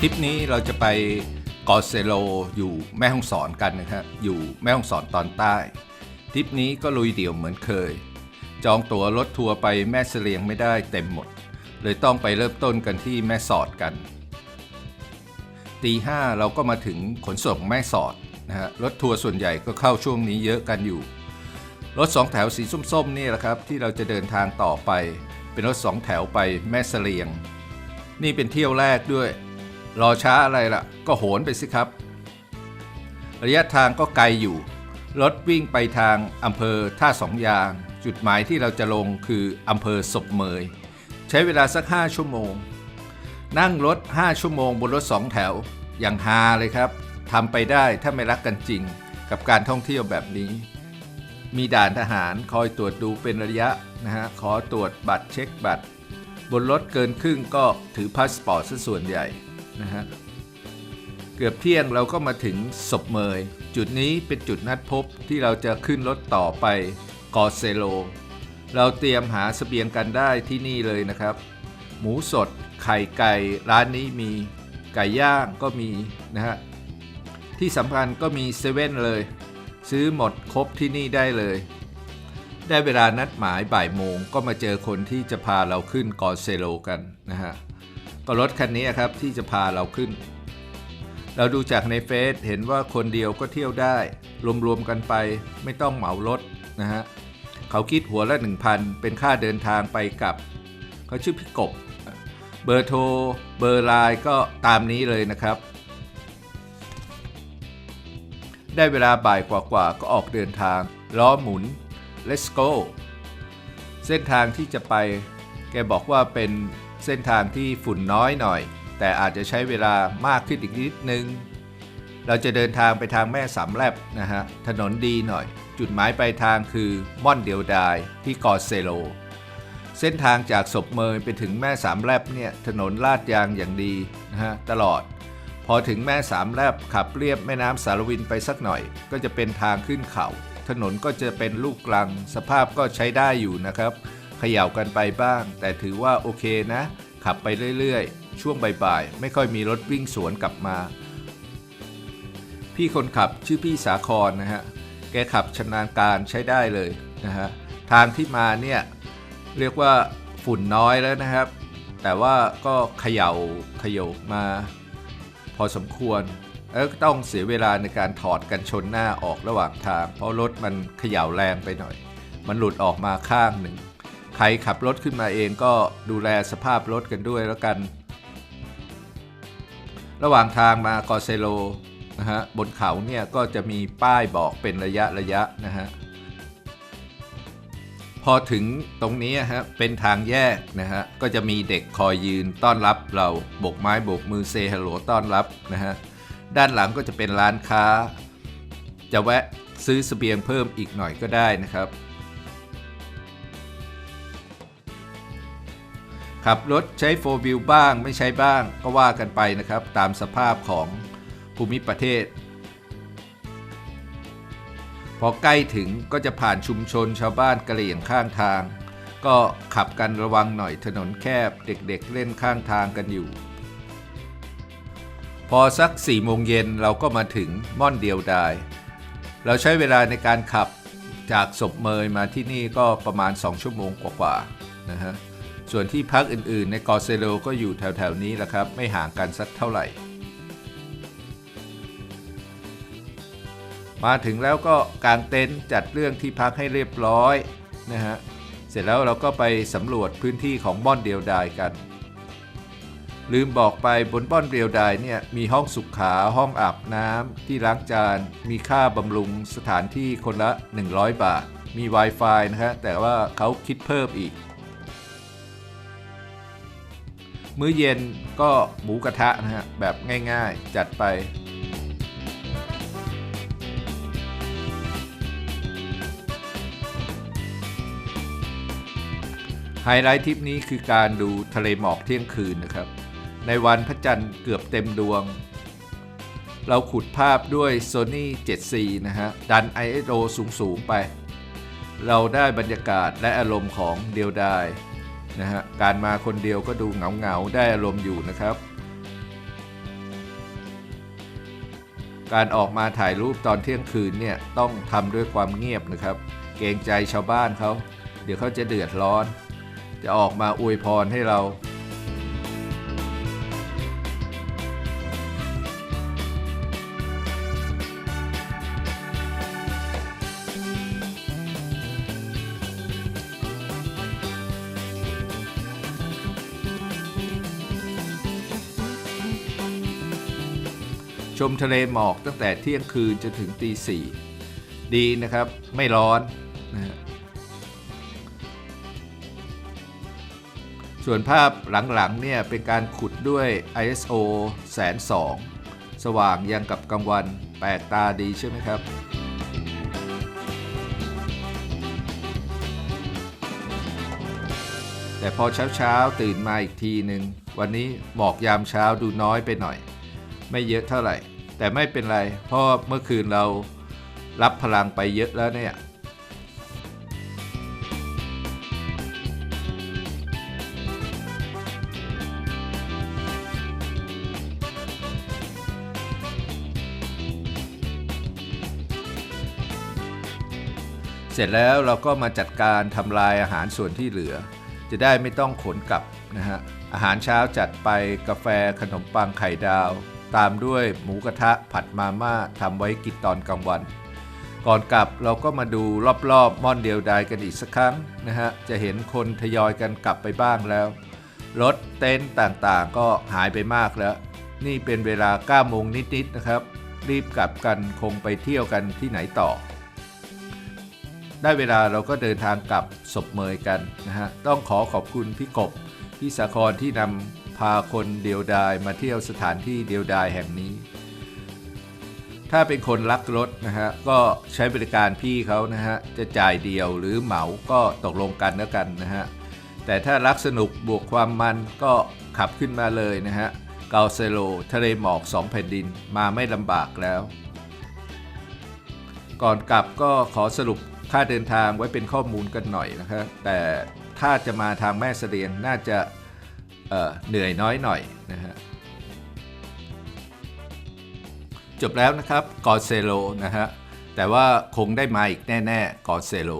ทริปนี้เราจะไปกอเซโลอยู่แม่ฮ่องสอนกันนะครับอยู่แม่ฮ่องสอนตอนใต้ทริปนี้ก็ลุยเดี่ยวเหมือนเคย จองตั๋วรถทัวร์ไปแม่เสลียงไม่ได้เต็มหมด เลยต้องไปเริ่มต้นกันที่แม่สอดกันตีห้าเราก็มาถึงขนส่งแม่สอดนะฮะรถทัวร์ส่วนใหญ่ก็เข้าช่วงนี้เยอะกันอยู่ รถสองแถวสีส้มๆนี่แหละครับ ที่เราจะเดินทางต่อไป เป็นรถสองแถวไปแม่เสลียง นี่เป็นเที่ยวแรกด้วย รอช้าอะไรล่ะ ก็โหนไปสิครับ ระยะทางก็ไกลอยู่ รถวิ่งไปทางอำเภอท่าสองยาง จุดหมายที่เราจะลงคืออำเภอศพเมย ใช้เวลาสัก 5 ชั่วโมง นั่งรถ 5 ชั่วโมงบนรถสองแถว อย่างฮาเลยครับทำไปได้ถ้าไม่รักกันจริง กับการท่องเที่ยวแบบนี้ มีด่านทหารคอยตรวจดูเป็นระยะนะฮะขอตรวจบัตรเช็คบัตร บนรถเกินครึ่งก็ถือพาสปอร์ตซะส่วนใหญ่ นะฮะเกือบเที่ยงเราก็มาถึงศพเมย จุดนี้เป็นจุดนัดพบที่เราจะขึ้นรถต่อไปกอเซโล เราเตรียมหาสเสบียงกันได้ที่นี่เลยนะครับ หมูสดไข่ไก่ร้านนี้มีไก่ย่างก็มีนะฮะที่สำคัญก็มีเซเว่นเลย ซื้อหมดครบที่นี่ได้เลย ได้เวลานัดหมายบ่ายโมงก็มาเจอคนที่จะพาเราขึ้นกอเซโลกันนะฮะ ก็รถคันนี้ครับที่จะพาเราขึ้น เราดูจากในเฟซเห็นว่าคนเดียวก็เที่ยวได้ รวมๆกันไปไม่ต้องเหมารถนะฮะเขาคิดหัวละ 1,000 เป็นค่าเดินทางไปกลับ เขาชื่อพี่กบ เบอร์โทร เบอร์ไลน์ก็ตามนี้เลยนะครับ ได้เวลาบ่ายกว่าๆก็ออกเดินทาง ล้อหมุน let's go เส้นทางที่จะไป แกบอกว่าเป็น เส้นทางที่ฝุ่นน้อยหน่อย แต่อาจจะใช้เวลามากขึ้นอีกนิดนึง เราจะเดินทางไปทางแม่สามแลบนะฮะ ถนนดีหน่อย จุดหมายปลายทางคือม่อนเดียวดายที่กอเซโล เส้นทางจากศพเมยไปถึงแม่สามแลบเนี่ยถนนลาดยางอย่างดีนะฮะตลอด พอถึงแม่สามแลบขับเรียบแม่น้ำสารวินไปสักหน่อย ก็จะเป็นทางขึ้นเขา ถนนก็จะเป็นลูกกลัง สภาพก็ใช้ได้อยู่นะครับ เขย่ากันไปบ้าง แต่ถือว่าโอเคนะ ขับไปเรื่อยๆ ช่วงบ่ายๆ ไม่ค่อยมีรถวิ่งสวนกลับมา พี่คนขับชื่อพี่สาครนะฮะ แกขับชำนาญการใช้ได้เลยนะฮะ ทางที่มาเนี่ยเรียกว่าฝุ่นน้อยแล้วนะครับ แต่ว่าก็เขย่าขยโยกมา พอสมควรแล้วต้องเสียเวลาในการถอดกันชนหน้าออกระหว่างทาง เพราะรถมันเขย่าแรงไปหน่อย มันหลุดออกมาข้างหนึ่ง ใครขับรถขึ้นมาเองก็ดูแลสภาพรถกันด้วยแล้วกัน ระหว่างทางมากอเซโลนะฮะบนเขาเนี่ยก็จะมีป้ายบอกเป็นระยะระยะนะฮะพอถึงตรงนี้ฮะเป็นทางแยกนะฮะก็จะมีเด็กคอยยืนต้อนรับเราโบกไม้โบกมือเซฮัลโหลต้อนรับนะฮะด้านหลังก็จะเป็นร้านค้า จะแวะซื้อสเสบียงเพิ่มอีกหน่อยก็ได้นะครับ ขับรถใช้โฟวิวบ้างไม่ใช้บ้างก็ว่ากันไปนะครับ ตามสภาพของภูมิประเทศ พอใกล้ถึงก็จะผ่านชุมชนชาวบ้านกระเหรี่ยงข้างทาง ก็ขับกันระวังหน่อยถนนแคบเด็กๆเล่นข้างทางกันอยู่ พอสัก4โมงเย็นเราก็มาถึงม่อนเดียวดาย เราใช้เวลาในการขับจากศพเมยมาที่นี่ก็ประมาณ 2 ชั่วโมงกว่าๆนะฮะ ส่วนที่พักอื่นๆ ในกอเซโลก็อยู่แถวๆนี้แหละครับ ไม่ห่างกันสักเท่าไหร่ มาถึงแล้วก็กางเต็นท์จัดเรื่องที่พักให้เรียบร้อยนะฮะ เสร็จแล้วเราก็ไปสำรวจพื้นที่ของบ่อนเดียวดายกัน ลืมบอกไปบนบ่อนเดียวดายเนี่ยมีห้องสุขาห้องอาบน้ำที่ล้างจาน มีค่าบำรุงสถานที่คนละ 100 บาท มี Wi-Fi นะฮะแต่ว่าเขาคิดเพิ่มอีก มื้อเย็นก็หมูกระทะนะฮะแบบง่ายๆจัดไป ไฮไลท์ทริปนี้คือการดูทะเลหมอกเที่ยงคืนนะครับ ในวันพระจันทร์เกือบเต็มดวง เราขุดภาพด้วย Sony 7C นะฮะ ดัน ISO สูง ๆ ไป เราได้บรรยากาศและอารมณ์ของเดียวดาย นะฮะการมาคนเดียวก็ดูเหงาเงาได้อารมณ์อยู่นะครับ การออกมาถ่ายรูปตอนเที่ยงคืนเนี่ยต้องทำด้วยความเงียบนะครับ เกรงใจชาวบ้านเขา เดี๋ยวเขาจะเดือดร้อน จะออกมาอวยพรให้เรา ชมทะเลหมอกตั้งแต่เที่ยงคืนจนถึงตีสี่ดีนะครับ ไม่ร้อนนะฮะส่วนภาพหลังๆเนี่ยเป็นการขุดด้วย ISO แสนสองสว่างยังกับกลางวันแปลกตาดีใช่ไหมครับ แต่พอเช้าๆตื่นมาอีกทีหนึ่งวันนี้หมอกยามเช้าดูน้อยไปหน่อย ไม่เยอะเท่าไหร่ แต่ไม่เป็นไร เพราะเมื่อคืนเรารับพลังไปเยอะแล้วเนี่ยเสร็จแล้วเราก็มาจัดการทำลายอาหารส่วนที่เหลือ จะได้ไม่ต้องขนกลับนะฮะอาหารเช้าจัดไปกาแฟขนมปังไข่ดาว ตามด้วยหมูกระทะผัดมาม่าทำไว้กินตอนกลางวัน ก่อนกลับเราก็มาดูรอบๆม่อนเดียวดายกันอีกสักครั้งนะฮะ จะเห็นคนทยอยกันกลับไปบ้างแล้ว รถเต็นท์ต่างๆ ก็หายไปมากแล้ว นี่เป็นเวลา9โมงนิดๆนะครับ รีบกลับกันคงไปเที่ยวกันที่ไหนต่อ ได้เวลาเราก็เดินทางกลับศพเมยกันนะฮะ ต้องขอขอบคุณพี่กบพี่สาครที่นำ พาคนเดียวดายมาเที่ยวสถานที่เดียวดายแห่งนี้ ถ้าเป็นคนรักรถนะฮะก็ใช้บริการพี่เขานะฮะจะจ่ายเดียวหรือเหมาก็ตกลงกันแล้วกันนะฮะแต่ถ้ารักสนุกบวกความมันก็ขับขึ้นมาเลยนะฮะเกาเซโลทะเลหมอกสองแผ่นดินมาไม่ลำบากแล้ว ก่อนกลับก็ขอสรุปค่าเดินทางไว้เป็นข้อมูลกันหน่อยนะครับแต่ถ้าจะมาทางแม่เสลียงน่าจะ เหนื่อยน้อยหน่อยนะฮะจบแล้วนะครับกอเซโลนะฮะแต่ว่าคงได้มาอีกแน่ ๆกอเซโล